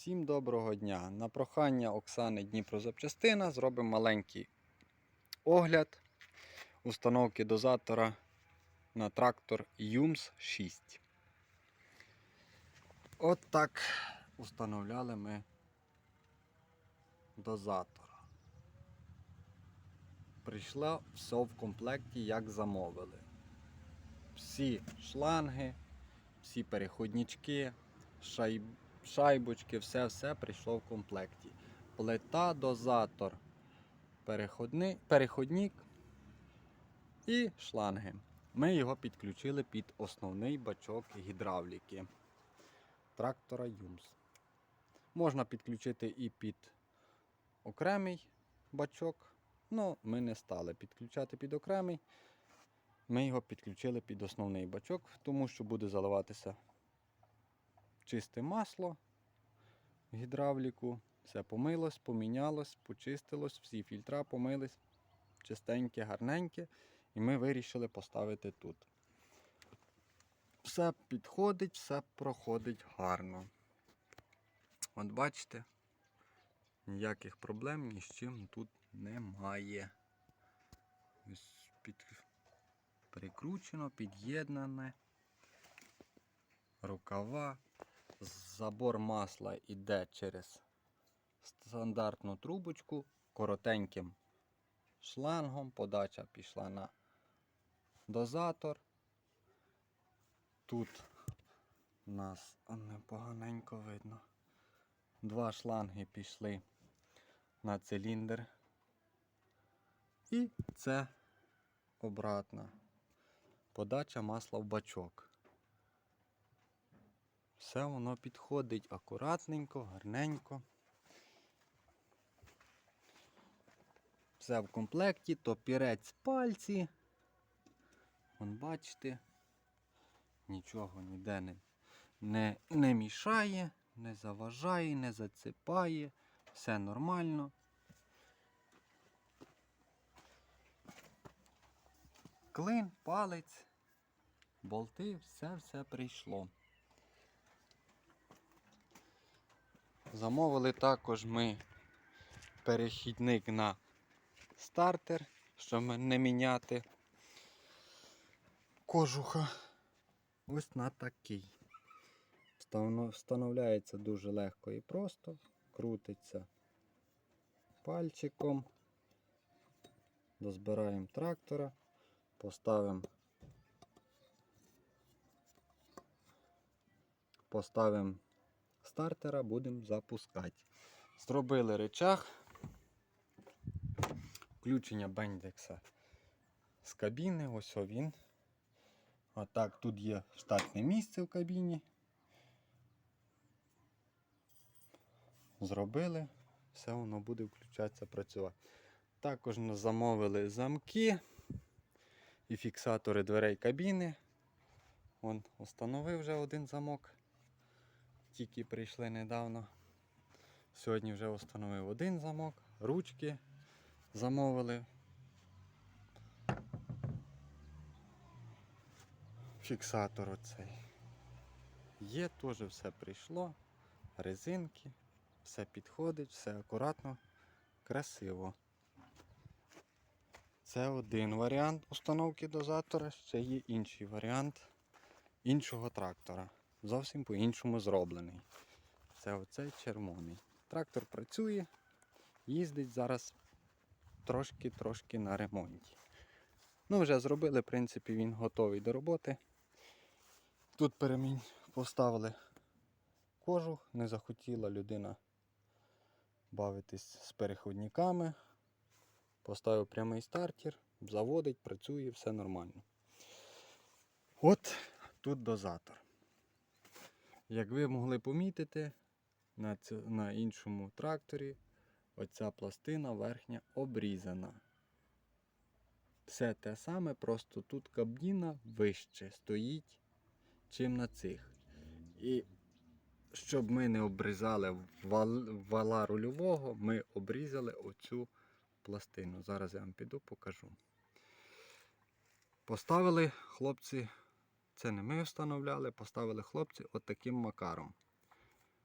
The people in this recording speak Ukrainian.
Всім доброго дня! На прохання Оксани Дніпрозапчастина зробимо маленький огляд установки дозатора на трактор Юмс 6. От так установляли ми дозатор. Прийшло все в комплекті, як замовили. Всі шланги, всі переходнички, шайб шайбочки, все-все прийшло в комплекті. Плита, дозатор, переходни, переходник і шланги. Ми його підключили під основний бачок гідравліки трактора Юмс. Можна підключити і під окремий бачок, але ми не стали підключати під окремий. Ми його підключили під основний бачок, тому що буде заливатися чисте масло, гідравліку, все помилось, помінялось, почистилось, всі фільтра помились, чистеньке, гарненьке. І ми вирішили поставити тут. Все підходить, все проходить гарно. От бачите, ніяких проблем ні з чим тут немає. Під... Прикручено, під'єднане рукава. Забор масла йде через стандартну трубочку, коротеньким шлангом. Подача пішла на дозатор. Тут у нас непоганенько видно. Два шланги пішли на циліндр. І це обратна подача масла в бачок. Все воно підходить акуратненько, гарненько. Все в комплекті, топірець пальці. Вон бачите, нічого ніде не, не, не мішає, не заважає, не зацепає. Все нормально. Клин, палець, болти, все-все прийшло. Замовили також ми перехідник на стартер, щоб не міняти кожуха. Ось на такий. Встановляється дуже легко і просто, крутиться пальчиком. Дозбираємо трактора, поставимо поставимо стартера будемо запускати. Зробили речах, включення бендекса з кабіни, ось він. Отак, тут є штатне місце в кабіні. Зробили, все воно буде включатися, працювати. Також ми замовили замки і фіксатори дверей кабіни. Вон, установив вже один замок тільки прийшли недавно. Сьогодні вже встановив один замок, ручки замовили. Фіксатор оцей. Є, теж все прийшло, резинки, все підходить, все акуратно, красиво. Це один варіант установки дозатора, ще є інший варіант іншого трактора зовсім по-іншому зроблений. Це оцей червоний. Трактор працює, їздить зараз трошки-трошки на ремонті. Ну, вже зробили, в принципі, він готовий до роботи. Тут перемінь поставили кожух, не захотіла людина бавитись з переходниками. Поставив прямий стартер, заводить, працює, все нормально. От тут дозатор. Як ви могли помітити, на цю, на іншому тракторі оця пластина верхня обрізана. Все те саме, просто тут кабіна вище стоїть, чим на цих. І щоб ми не обрізали вал, вала рульового, ми обрізали оцю пластину. Зараз я вам піду покажу. Поставили хлопці це не ми встановляли, поставили хлопці от макаром.